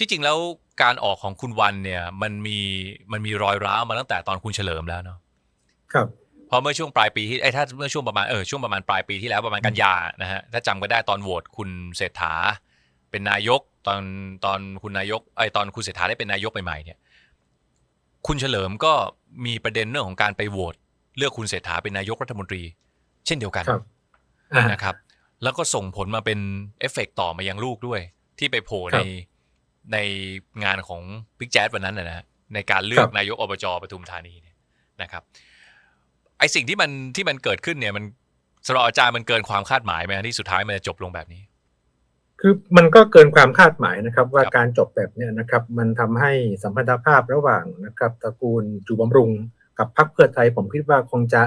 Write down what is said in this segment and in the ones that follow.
ที่จริงแล้วการออกของคุณวันเนี่ยมันมีมันมีรอยร้าวมาตั้งแต่ตอนคุณเฉลิมแล้วเนาะครับเพราะเมื่อช่วงปลายปีที่ไอ้ยถ้าเมื่อช่วงประมาณเออช่วงประมาณปลายปีที่แล้วประมาณกันยานะฮะถ้าจำก็ได้ตอนโหวตคุณเศรษฐา เป็นนายกตอนตอนคุณนายกไอ้ยตอนคุณเศรษฐาได้เป็นนายกใหม่ๆเนี่ย คุณเฉลิมก็มีประเด็นเรื่องของการไปโหวตเลือกคุณเศรษฐาเป็นนายกรัฐมนตรี เช่นเดียวกันครับอ่านะครับ แล้วก็ส่งผลมาเป็นเอฟเฟกต์ต่อมายังลูกด้วย ที่ไปโผล่ครัในบ ในงานของบิ๊กแจ๊ดวันนั้นนะนะฮะในการเลือกครับนายกอบจปทุมธานีเนี่ยนะครับไอสิ่งที่มันที่มันเกิดขึ้นเนี่ยมันสำหรับอาจารย์มันเกินความคาดหมายไหมฮะที่สุดท้ายมันจะจบลงแบบนี้ คือมันก็เกินความคาดหมายนะครับ ว่าครับการจบแบบเนี้ยนะครับ มันทำให้สัมพันธภาพระหว่างนะครับตระกูลจูบำรุง กับพรรคเพื่อไทยผมคิดว่าคงจะ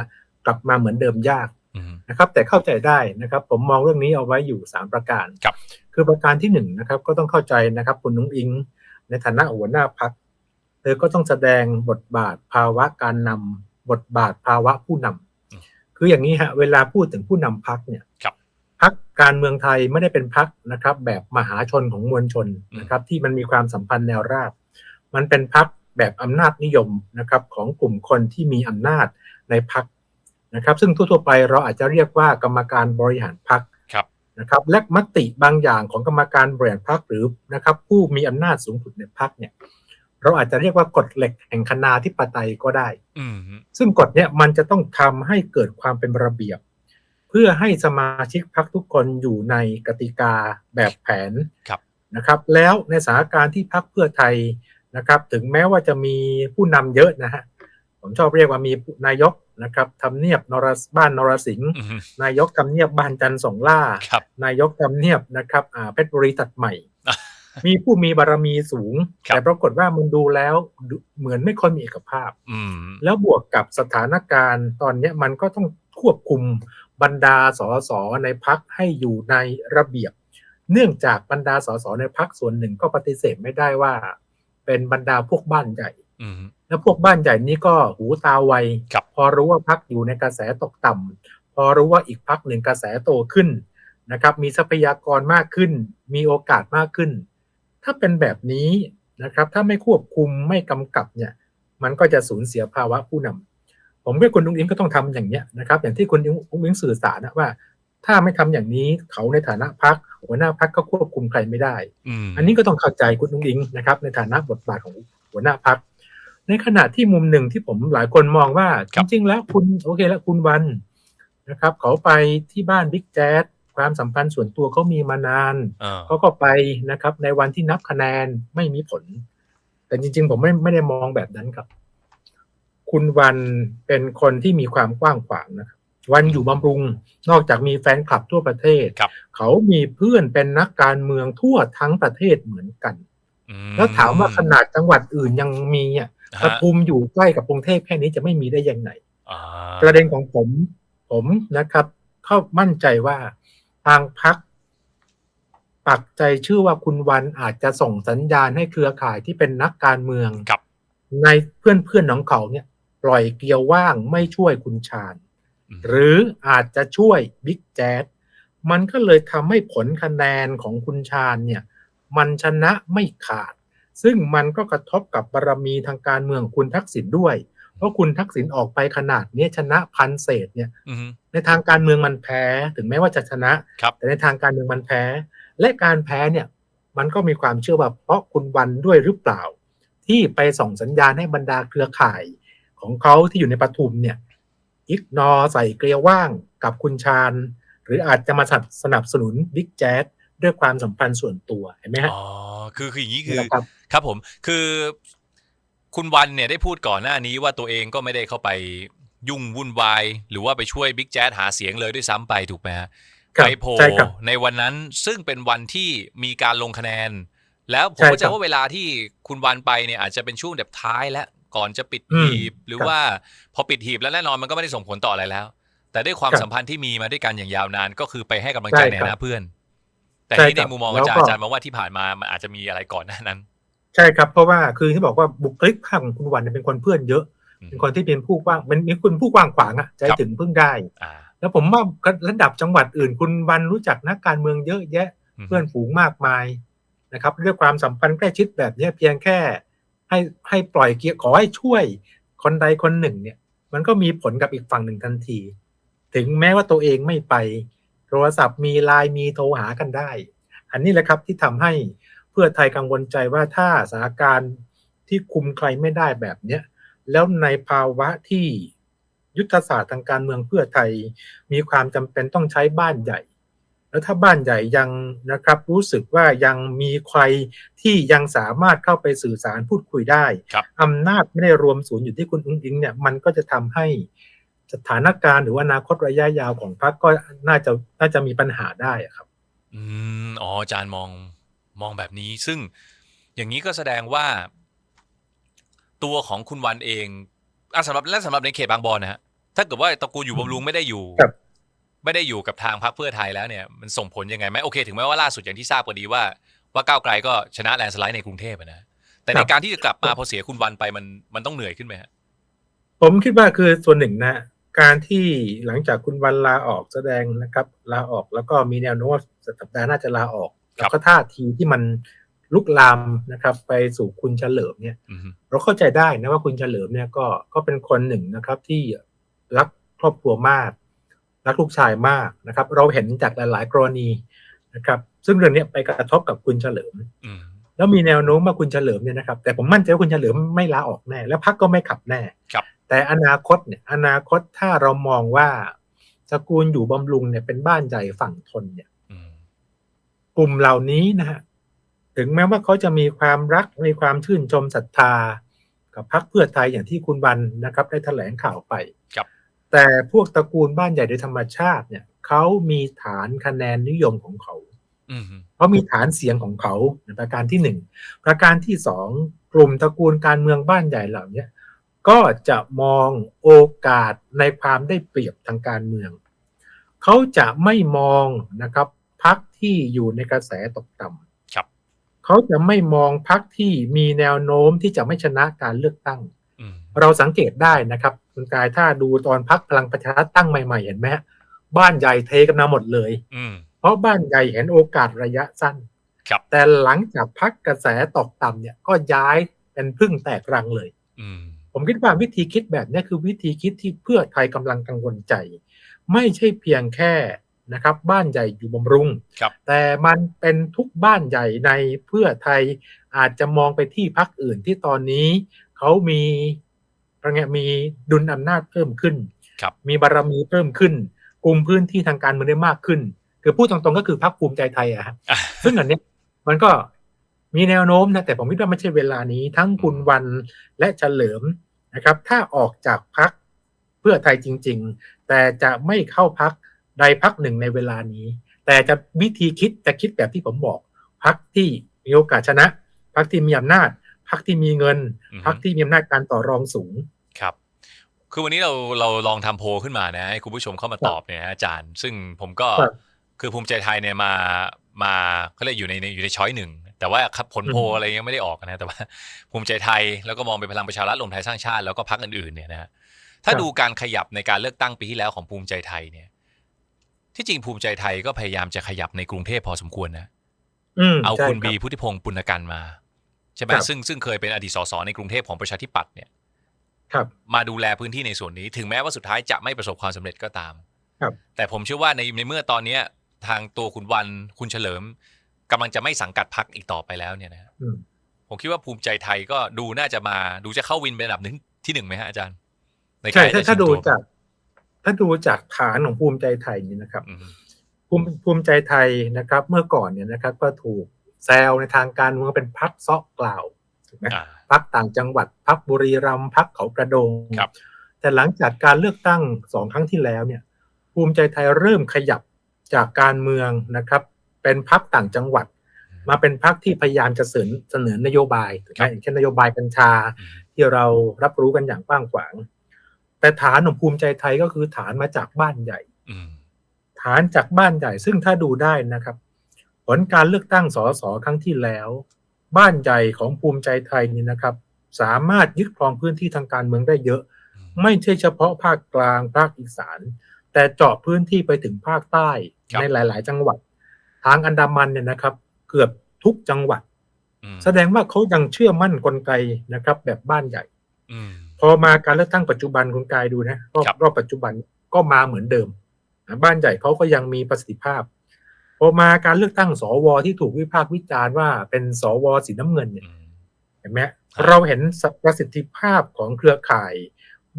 กลับมาเหมือนเดิมยากอืม นะครับแต่เข้าใจได้นะครับผมมองเรื่องนี้เอาไว้อยู่ 3 ประการครับคือประการที่1นงนะครับก็ต้องเข้าใจนะครับคุณนุ้งอิง ในฐานะหัวหน้าพักเธอก็ต้องแสดงบทบาทภาวะการนำบทบาทภาวะผู้นำคืออย่างนี้ฮะเวลาพูดถึงผู้นำพักเนี่ยครับพักการเมืองไทยไม่ได้เป็นพักนะครับ แบบมหาชนของมวลชนนะครับ ที่มันมีความสัมพันธ์แนวราบ มันเป็นพักแบบอำนาจนิยมนะครับ ของกลุ่มคนที่มีอำนาจในพัก นะครับซึ่งทั่วๆไปเราอาจจะเรียกว่ากรรมการบริหารพักครับนะครับและมติบางอย่างของกรรมการบริหารพักหรือนะครับผู้มีอำนาจสูงสุดในพักเนี่ยเราอาจจะเรียกว่ากฎเหล็กแห่งคณาธิปไตยก็ได้อืมซึ่งกฎเนี่ยมันจะต้องทำให้เกิดความเป็นระเบียบ เพื่อให้สมาชิกพักทุกคนอยู่ในกติกาแบบแผนครับนะครับ แล้วในสถานการณ์ที่พักเพื่อไทยนะครับ ถึงแม้ว่าจะมีผู้นำเยอะนะฮะผมชอบเรียกว่ามีนายก นะครับทำเนียบนรสบ้านนรสิงห์อืมนายกทำเนียบบ้านจันทร์สองล่าครับนายกทำเนียบนะครับอ่าเพชรบุรีตัดใหม่อะมีผู้มีบารมีสูงครับแต่ปรากฏว่ามันดูแล้วดูเหมือนไม่ค่อยมีเอกภาพอืมแล้วบวกกับสถานการณ์ตอนเนี้ยมันก็ต้องควบคุมบรรดาสสในพักให้อยู่ในระเบียบ เนื่องจากบรรดาสสในพักส่วนหนึ่งก็ปฏิเสธไม่ได้ว่า เป็นบรรดาพวกบ้านใหญ่อืม แล้วพวกบ้านใหญ่นี้ก็หูตาไวครับพอรู้ว่าพักอยู่ในกระแสตกต่ำพอรู้ว่าอีกพักหนึ่งกระแสโตขึ้นนะครับ มีทรัพยากรมากขึ้น มีโอกาสมากขึ้น ถ้าเป็นแบบนี้นะครับ ถ้าไม่ควบคุมไม่กำกับเนี่ย มันก็จะสูญเสียภาวะผู้นำผมว่าคุณอุ้งอิงก็ต้องทำอย่างเนี้ยนะครับ อย่างที่คุณอุ้งอิงสื่อสารนะว่า ถ้าไม่ทำอย่างนี้เขาในฐานะพักหัวหน้าพักก็ควบคุมใครไม่ได้อืมอันนี้ก็ต้องเข้าใจคุณอุ้งอิงนะครับ ในฐานะบทบาทของหัวหน้าพัก ในขณะที่มุมหนึ่งที่ผมหลายคนมองว่าครัจบริง ๆ แล้วคุณโอเคแล้วคุณวันนะครับเขาไปที่บ้านบิ๊กแจ๊ดความสัมพันธ์ส่วนตัวเขามีมานานเออเขาก็ไปนะครับ ในวันที่นับคะแนนไม่มีผล แต่จริง ๆ ผมไม่ไม่ได้มองแบบนั้นครับ คุณวันเป็นคนที่มีความกว้างขวางนะครับวันอยู่บำรุง นอกจากมีแฟนคลับทั่วประเทศครับเขามีเพื่อนเป็นนักการเมืองทั่วทั้งประเทศเหมือนกันอืแล้วถามว่าขนาดจังหวัดอื่นยังมีอะ ปฮะทุมอยู่ใกล้กับกรุงเทพแค่นี้จะไม่มีได้ยังไงอ่าประเด็นของผมผมนะครับเข้ามั่นใจว่าทางพักปักใจเชื่อว่าคุณวันอาจจะส่งสัญญาณให้เครือข่ายที่เป็นนักการเมืองครับในเพื่อนเพื่อนๆของเขาเนี่ยปล่อยเกลียวว่างไม่ช่วยคุณชาญอืมหรืออาจจะช่วยบิ๊กแจ๊ดมันก็เลยทำให้ผลคะแนนของคุณชาญเนี่ย มันชนะไม่ขาด ซึ่งมันก็กระทบกับบารมีทางการเมืองของคุณทักษิณด้วย เพราะคุณทักษิณออกไปขนาดเนี้ยชนะพันเศษเนี่ยอืมในทางการเมืองมันแพ้ถึงแม้ว่าจะชนะครับแต่ในทางการเมืองมันแพ้ และการแพ้เนี่ยมันก็มีความเชื่อว่าเพราะคุณวันด้วยหรือเปล่า ที่ไปส่งสัญญาณให้บรรดาเครือข่าย ของเขาที่อยู่ในปทุมเนี่ยอิกนอใส่เกลียวว่างกับคุณชาญ หรืออาจจะมาสนับสนุนบิ๊กแจ๊ดด้วยความสัมพันธ์ส่วนตัวเห็นไหมฮะอ๋อ คือคืออย่างนี้คืนี่อแหละครับครับผมคือคุณวันเนี่ยได้พูดก่อนหน้านี้ว่าตัวเองก็ไม่ได้เข้าไปยุ่งวุ่นวาย หรือว่าไปช่วยบิ๊กแจ๊ดหาเสียงเลยด้วยซ้ำไปถูกไหมฮะครับไปโผล่ใช่ครับในวันนั้นซึ่งเป็นวันที่มีการลงคะแนน แล้วผมใช่เข้าใจครับว่าเวลาที่คุณวันไปเนี่ยอาจจะเป็นช่วงแบบท้ายและก่อนจะปิดอืมหีบ หรือครับว่าพอปิดหีบแล้วแน่นอนมันก็ไม่ได้ส่งผลต่ออะไรแล้ว แต่ด้วยความครับสัมพันธ์ที่มีมาด้วยกันอย่างยาวนาน ก็คือไปให้กำลังใช่ใจในครับฐานะเพื่อน แต่ใช่ที่ในครับมุมมองแล้อาวจารย์ก็อาจารย์มองว่าที่ผ่านมามันอาจจะมีอะไรก่อนหน้านั้น ใช่ครับเพราะว่าคือที่บอกว่าบุคลิกภาพของคุณวันเนี่ยเป็นคนเพื่อนเยอะอืมเป็นคนที่เป็นผู้กว้างเป็นมีคุณผู้กว้างขวางอะใจครับถึงพึ่งได้อ่าแล้วผมว่าระดับจังหวัดอื่น คุณวันรู้จักนักการเมืองเยอะแยะ เพื่อนฝูงมากมายนะครับเรื่องความสัมพันธ์ใกล้ชิดแบบเนี้ยเพียงแค่ให้ให้ปล่อยเกียร์ขอให้ช่วยคนใดคนหนึ่งเนี่ย มันก็มีผลกับอีกฝั่งหนึ่งทันที ถึงแม้ว่าตัวเองไม่ไปโทรศัพท์มีไลน์มีโทรหากันได้ อันนี้แหละครับที่ทำให้เพื่อไทยกังวลใจว่าถ้าสถานการณ์ที่คุมใครไม่ได้แบบเนี้ยแล้วในภาวะที่ยุทธศาสตร์ทางการเมืองเพื่อไทยมีความจำเป็นต้องใช้บ้านใหญ่ แล้วถ้าบ้านใหญ่ยังนะครับรู้สึกว่ายังมีใครที่ยังสามารถเข้าไปสื่อสารพูดคุยได้ครับอำนาจไม่ได้รวมศูนย์อยู่ที่คุณอุ้งอิงเนี่ยมันก็จะทำให้ สถานการณ์หรือว่าอนาคตระยะยาวของพรรคก็น่าจะน่าจะมีปัญหาได้อะครับ อืมอ๋ออาจารย์มองมองแบบนี้ ซึ่งอย่างนี้ก็แสดงว่า ตัวของคุณวันเองอะสำหรับและสำหรับในเขตบางบอนนะฮะถ้าเกิดว่าตระกูลอยู่บำรุงไม่ได้อยู่ครับไม่ได้อยู่กับทางพรรคเพื่อไทยแล้วเนี่ยมันส่งผลยังไงไหมโอเค ถึงแม้ว่าล่าสุดอย่างที่ทราบก็ดีว่า ว่าก้าวไกลก็ชนะแลนด์สไลด์ในกรุงเทพอะนะแต่ในการที่จะกลับมาพอเสียคุณวันไปมันมันต้องเหนื่อยขึ้นไหมฮะผมคิดว่าคือส่วนหนึ่งนะ การที่หลังจากคุณวันลาออกแสดงนะครับลาออกแล้วก็มีแนวโน้มว่าสัปดาห์หน่าจะลาออก แล้วก็ท่าทีที่มันลุกลามนะครับ ไปสู่คุณเฉลิมเนี่ยอืมเราเข้าใจได้นะว่าคุณเฉลิมเนี่ยก็ก็เป็นคนหนึ่งนะครับที่รักครอบครัวมาก รักลูกชายมากนะครับ เราเห็นจากหลาย ๆ กรณีนะครับ ซึ่งเรื่องเนี้ยไปกระทบกับคุณเฉลิมอืมแล้วมีแนวโน้มว่าคุณเฉลิมเนี่ยนะครับ แต่ผมมั่นใจว่าคุณเฉลิมไม่ลาออกแน่ และพักก็ไม่ขับแน่ครับ แต่อนาคตเนี่ยอนาคตถ้าเรามองว่าสกุลอยู่บำรุงเนี่ยเป็นบ้านใหญ่ฝั่งทนเนี่ยอืมกลุ่มเหล่านี้นะฮะถึงแม้ว่าเขาจะมีความรักมีความชื่นชมศรัทธา กับพรรคเพื่อไทยอย่างที่คุณวันนะครับ ได้แถลงข่าวไปครับ แต่พวกตระกูลบ้านใหญ่โดยธรรมชาติเนี่ยเขามีฐานคะแนนนิยมของเขาอืมเขามีฐานเสียงของเขาในประการที่หนึ่งประการที่สองกลุ่มตระกูลการเมืองบ้านใหญ่เหล่าเนี้ย ก็จะมองโอกาสในความได้เปรียบทางการเมือง เขาจะไม่มองนะครับพักที่อยู่ในกระแสตกต่ำครับเขาจะไม่มองพักที่มีแนวโน้มที่จะไม่ชนะการเลือกตั้งอืมเราสังเกตได้นะครับคุณกายถ้าดูตอนพักพลังประชารัฐตั้งใหม่ๆ เห็นไหมฮะบ้านใหญ่เทกันมาหมดเลยอืมเพราะบ้านใหญ่เห็นโอกาสระยะสั้นครับแต่หลังจากพักกระแสตกต่ำเนี่ยก็ย้ายเป็นพึ่งแตกรังเลยอืม ผมคิดว่าวิธีคิดแบบนี้คือวิธีคิดที่เพื่อไทยกำลังกังวลใจ ไม่ใช่เพียงแค่นะครับบ้านใหญ่อยู่บำรุงครับแต่มันเป็นทุกบ้านใหญ่ในเพื่อไทยอาจจะมองไปที่พักอื่นที่ตอนนี้เขามีอะไรเงี้ยมีดุลอำนาจเพิ่มขึ้นครับมีบารมีเพิ่มขึ้นกลุ่มพื้นที่ทางการเมืองได้มากขึ้น คือพูดตรงๆก็คือพรรคภูมิใจไทยอะฮะอะซึ่งอันเนี้ยมันก็ มีแนวโน้มนะแต่ผมคิดว่าไม่ใช่เวลานี้ทั้งคุณวันและเฉลิมนะครับ ถ้าออกจากพักเพื่อไทยจริง ๆ แต่จะไม่เข้าพักใดพักหนึ่งในเวลานี้ แต่จะวิธีคิดจะคิดแบบที่ผมบอกพักที่มีโอกาสชนะพักที่มีอำนาจพักที่มีเงินอืมพักที่มีอำนาจการต่อรองสูงครับคือวันนี้เราเราลองทำโพลขึ้นมานะให้คุณผู้ชมเข้ามาตอบเนี่ยนะอาจารย์ ซึ่งผมก็ครับคือภูมิใจไทยเนี่ยมามาเขาเรียกอยู่ในอยู่ในช้อยหนึ่ง แต่ว่าครับผลโพลอืมอะไรยังไม่ได้ออกนะแต่ว่าภูมิใจไทยแล้วก็มองไปพลังประชารัฐรวมไทยสร้างชาติแล้วก็พรรคอื่นๆเนี่ยนะฮะถ้าดูการขยับในการเลือกตั้งปีที่แล้วของภูมิใจไทยเนี่ย ที่จริงภูมิใจไทยก็พยายามจะขยับในกรุงเทพพอสมควรนะอืมเอาใช่คุณรับบีพุทธิพงศ์ปุณกันมาใช่ไหมครับซึ่งซึ่งเคยเป็นอดีตสสในกรุงเทพของประชาธิปัตย์เนี่ย ครับ มาดูแลพื้นที่ในส่วนนี้ ถึงแม้ว่าสุดท้ายจะไม่ประสบความสำเร็จก็ตาม ครับ แต่ผมเชื่อว่าในในเมื่อตอนเนี้ย ทางตัวคุณวันคุณเฉลิม กำลังจะไม่สังกัดพักอีกต่อไปแล้วเนี่ยนะฮะอืม ผมคิดว่าภูมิใจไทยก็ดูน่าจะมาดูจะเข้าวินเป็นอันดับหนึ่งที่หนึ่งไหมฮะอาจารย์ในใช่การถ้าจะถ้าดูชิงตัวจาก ถ้าดูจากฐานของภูมิใจไทยนี่นะครับ อืมภูมิภูมิใจไทยนะครับ เมื่อก่อนเนี่ยนะครับ ก็ถูกแซวในทางการเมืองว่าเป็นพักซอกกล่าวถูกไหม อ่า พักต่างจังหวัดพักบุรีรัมย์พักเขากระโดง ครับ แต่หลังจากการเลือกตั้งสองครั้งที่แล้วเนี่ย ภูมิใจไทยเริ่มขยับจากการเมืองนะครับ เป็นพักต่างจังหวัด มาเป็นพักที่พยายามจะเสนอเสนอนโยบายถูกไหมอย่างเช่นนโยบายกัญชาอืมที่เรารับรู้กันอย่างกว้างขวาง แต่ฐานของภูมิใจไทยก็คือฐานมาจากบ้านใหญ่อืมฐานจากบ้านใหญ่ ซึ่งถ้าดูได้นะครับ ผลการเลือกตั้งสสครั้งที่แล้ว บ้านใหญ่ของภูมิใจไทยนี่นะครับ สามารถยึดครองพื้นที่ทางการเมืองได้เยอะ ไม่ใช่เฉพาะภาคกลางภาคอีสาน แต่เจาะพื้นที่ไปถึงภาคใต้ครับในหลาย ๆ จังหวัด ทางอันดามันเนี่ยนะครับ เกือบทุกจังหวัดอืมแสดงว่าเขายังเชื่อมั่นกลไกนะครับ แบบบ้านใหญ่อืมพอมาการเลือกตั้งปัจจุบันคุณกายดูนะรอบครับรอบปัจจุบันก็มาเหมือนเดิมนะบ้านใหญ่เขาก็ยังมีประสิทธิภาพ พอมาการเลือกตั้งสวที่ถูกวิพากษ์วิจารณ์ว่าเป็นสวสีน้ำเงินเนี่ยอืมเห็นไหมครับเราเห็นประสิทธิภาพของเครือข่าย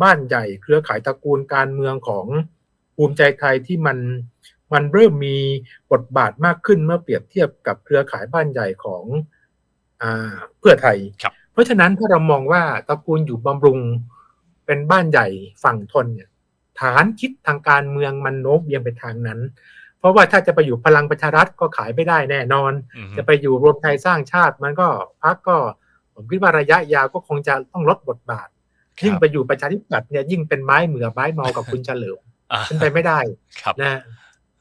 บ้านใหญ่ เครือข่ายตระกูลการเมืองของภูมิใจไทยที่มัน มันเริ่มมีบทบาทมากขึ้นเมื่อเปรียบเทียบกับเครือข่ายบ้านใหญ่ของอ่าเพื่อไทยครับเพราะฉะนั้นถ้าเรามองว่าตระกูลอยู่บำรุงเป็นบ้านใหญ่ฝั่งทนเนี่ยฐานคิดทางการเมืองมันโน้มเอียงไปทางนั้น เพราะว่าถ้าจะไปอยู่พลังประชารัฐก็ขายไม่ได้แน่นอนอืมจะไปอยู่รวมไทยสร้างชาติมันก็พักก็ผมคิดว่าระยะยาวก็คงจะต้องลดบทบาทครับยิ่งไปอยู่ประชาธิปัตย์เนี่ยยิ่งเป็นไม้เหมือไม้เมากับคุณเฉลิมอ่าเป็นไปไม่ได้ครับนะ